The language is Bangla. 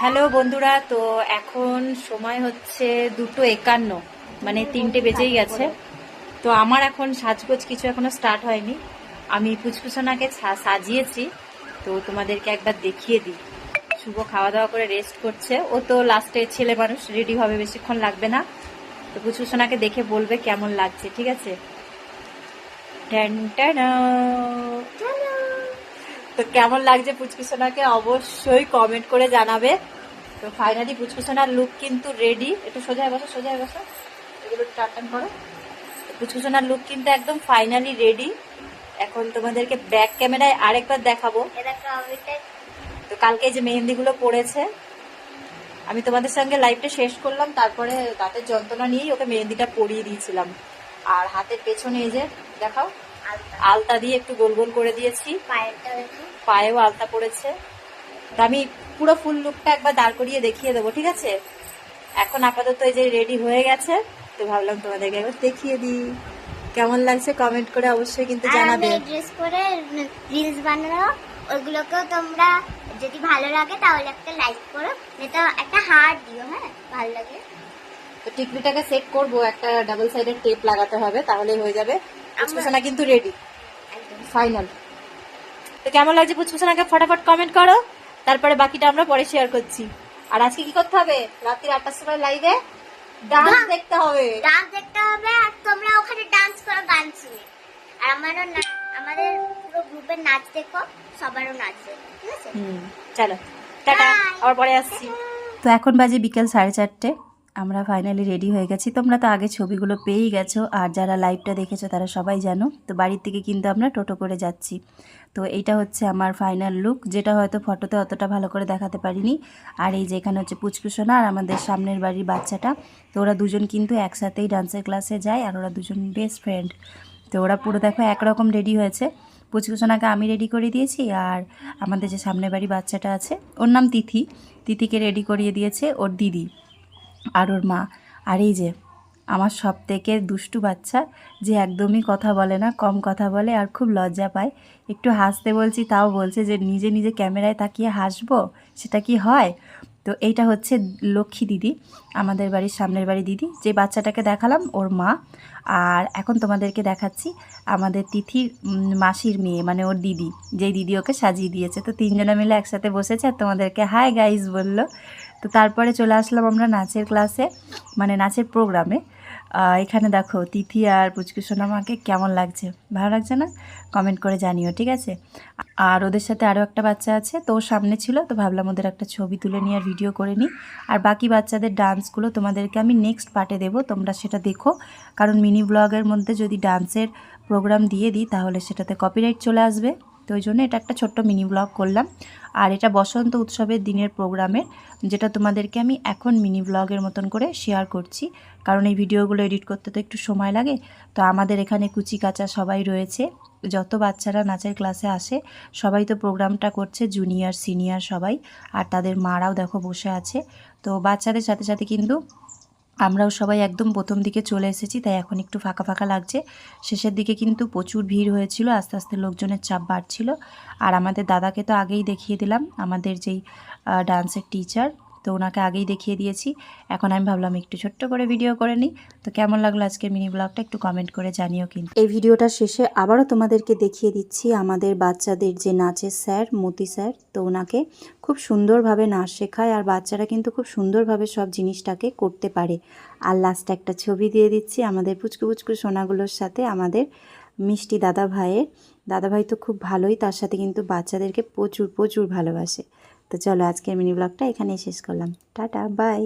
হ্যালো বন্ধুরা, তো এখন সময় হচ্ছে দুটো একান্ন মানে তিনটে বেজেই গেছে। তো আমার এখন সাজগোজ কিছু এখনও স্টার্ট হয়নি। আমি পুচকুচোনাকে সা- সাজিয়েছি, তো তোমাদেরকে একবার দেখিয়ে দিই। শুভ খাওয়া দাওয়া করে রেস্ট করছে। ও তো লাস্টে ছেলে মানুষ রেডি হবে, বেশিক্ষণ লাগবে না। তো পুচকুচোনাকে দেখে বলবে কেমন লাগছে, ঠিক আছে? ট্যানা। তো কেমন লাগছে পুচকুসোনাকে অবশ্যই কমেন্ট করে জানাবে। তো ফাইনালি পুচকুসোনার লুক কিন্তু রেডি একটু সোজায় বসো সোজায় বসো। এগুলো টান টান করো। পুচকুসোনার লুক কিন্তু একদম ফাইনালি রেডি এখন তোমাদেরকে ব্যাক ক্যামেরায় আরেকবার দেখাবো। তো কালকে যে মেহেন্দিগুলো পড়েছে, আমি তোমাদের সঙ্গে লাইভটা শেষ করলাম। তারপরে দাঁতের যন্ত্রণা নিয়েই ওকে মেহেন্দিটা পরিয়ে দিয়েছিলাম। আর হাতের পেছনে এই যে, দেখাও। আলতা দিয়ে একটু গোল গোল করে দিয়েছি। পায়েও আলতা পড়েছে। আমি পুরো ফুল লুকটা একবার দাঁড় করিয়ে দেখিয়ে দেবো ঠিক আছে? এখন আপাতত এই যে রেডি হয়ে গেছে তো ভাবলাম তোমাদেরকে একবার দেখিয়ে দিই। কেমন লাগছে কমেন্ট করে অবশ্যই কিন্তু জানাবে। ড্রেস করে রিলস বানানো ওইগুলোকেও তোমরা যদি ভালো লাগে তাহলে একটা লাইক করো তো একটা হার্ট দিও হ্যাঁ? ভালো লাগে। তো টিকলিটাকে সেট করব একটা ডাবল সাইডের টেপ লাগাতে হবে তাহলে হয়ে যাবে। পুচকুসানা কিন্তু রেডি ফাইনাল তো কেমন লাগছে পুচকুসানাকে ফটাফট কমেন্ট করো। তারপরে বাকিটা আমরা পরে শেয়ার করছি। আর আজকে কি করতে হবে? রাত্রি আটটার সময় লাইভে ডান্স দেখতে হবে। ডান্স দেখতে হবে আর তোমরা ওখানে ডান্স করো গান শুনে। আর আমারও না- আমাদের পুরো গ্রুপের নাচ দেখো সবারও নাচ দেখো ঠিক আছে? হুম চলো। টাটা আবার পরে আসছি। তো এখন বাজে বিকেল সাড়ে চারটে। আমরা ফাইনালি রেডি হয়ে গেছি। তোমরা তো আগে ছবিগুলো পেয়েই গেছো, আর যারা লাইভটা দেখেছ তারা সবাই জানো। তো বাড়ির থেকে কিন্তু আমরা টোটো করে যাচ্ছি। তো এইটা হচ্ছে আমার ফাইনাল লুক যেটা হয়তো ফটোতে অতটা ভালো করে দেখাতে পারিনি। আর এই যে এখানে হচ্ছে পুচকুসোনা আর আমাদের সামনের বাড়ির বাচ্চাটা। তো ওরা দুজন কিন্তু একসাথেই ডান্সের ক্লাসে যায়, আর ওরা দুজন বেস্ট ফ্রেন্ড তো ওরা পুরো দেখো একরকম রেডি হয়েছে। পুচকুসোনাকে আমি রেডি করে দিয়েছি, আর আমাদের যে সামনের বাড়ি বাচ্চাটা আছে, ওর নাম তিথি। তিথিকে রেডি করিয়ে দিয়েছে ওর দিদি। আর ওর মা। আর এই যে, আমার সব থেকে দুষ্টু বাচ্চা যে একদমই কথা বলে না, কম কথা বলে আর খুব লজ্জা পায়। একটু হাসতে বলছি, তাও বলছে যে, নিজে নিজে ক্যামেরায় তাকিয়ে হাসবো, সেটা কি হয়? তো এইটা হচ্ছে লক্ষ্মী দিদি, আমাদের বাড়ির সামনের বাড়ি দিদি। যে বাচ্চাটাকে দেখালাম, ওর মা। আর এখন তোমাদেরকে দেখাচ্ছি আমাদের তিথির মাসির মেয়ে মানে ওর দিদি। যেই দিদি ওকে সাজিয়ে দিয়েছে। তো তিনজনে মিলে একসাথে বসেছে আর তোমাদেরকে হাই গাইজ বলল। তো তারপরে চলে আসলাম আমরা নাচের ক্লাসে মানে নাচের প্রোগ্রামে। এখানে দেখো, তিথি আর পুচকু আমাকে কেমন লাগছে? ভালো লাগছে না? কমেন্ট করে জানিও, ঠিক আছে? আর ওদের সাথে আরও একটা বাচ্চা আছে, তো সামনে ছিল, তো ভাবলাম ওদের একটা ছবি তুলে নিয়ে আর ভিডিও করে নিই। আর বাকি বাচ্চাদের ডান্সগুলো তোমাদেরকে আমি নেক্সট পার্টে দেবো, তোমরা সেটা দেখো। কারণ মিনি ব্লগের মধ্যে যদি ডান্সের প্রোগ্রাম দিয়ে দিই, তাহলে সেটাতে কপিরাইট চলে আসবে। তো ওই জন্য এটা একটা ছোট্ট মিনি ব্লগ করলাম। আর এটা বসন্ত উৎসবের দিনের প্রোগ্রামের, যেটা তোমাদেরকে আমি এখন মিনি ব্লগের মতন করে শেয়ার করছি। কারণ এই ভিডিওগুলো এডিট করতে তো একটু সময় লাগে। তো আমাদের এখানে কুচি কাচা সবাই রয়েছে। যত বাচ্চারা নাচের ক্লাসে আসে, সবাই তো প্রোগ্রামটা করছে জুনিয়র সিনিয়র সবাই। আর তাদের মারাও দেখো বসে আছে। তো বাচ্চাদের সাথে সাথে কিন্তু আমরাও সবাই একদম প্রথম দিকে চলে এসেছি, তাই এখন একটু ফাঁকা ফাঁকা লাগছে। শেষের দিকে কিন্তু প্রচুর ভিড় হয়েছিল, আস্তে আস্তে লোকজনের চাপ বাড়ছিল। আর আমাদের দাদাকে তো আগেই দেখিয়ে দিলাম, আমাদের যেই ডান্সের টিচার তো ওনাকে আগেই দেখিয়ে দিয়েছি। এখন আমি ভাবলাম একটু ছোট্ট করে ভিডিও করে নিই। তো কেমন লাগল আজকের মিনি ব্লগটা একটু কমেন্ট করে জানিও কিন্তু। এই ভিডিওটা শেষে আবারও তোমাদেরকে দেখিয়ে দিচ্ছি আমাদের বাচ্চাদের যে নাচের স্যার, মতি স্যার, তো ওনাকে খুব সুন্দরভাবে নাচ শেখায় আর বাচ্চারা কিন্তু খুব সুন্দরভাবে সব জিনিসটাকে করতে পারে। আর লাস্টে একটা ছবি দিয়ে দিচ্ছি আমাদের পুচকু পুচকু সোনাগুলোর সাথে আমাদের মিষ্টি দাদা ভাইয়ের দাদা ভাই তো খুব ভালোই, তার সাথে কিন্তু বাচ্চাদেরকে প্রচুর প্রচুর ভালোবাসে। তো চলো আজকের মিনি ব্লগটা এখানেই শেষ করলাম। Tata bye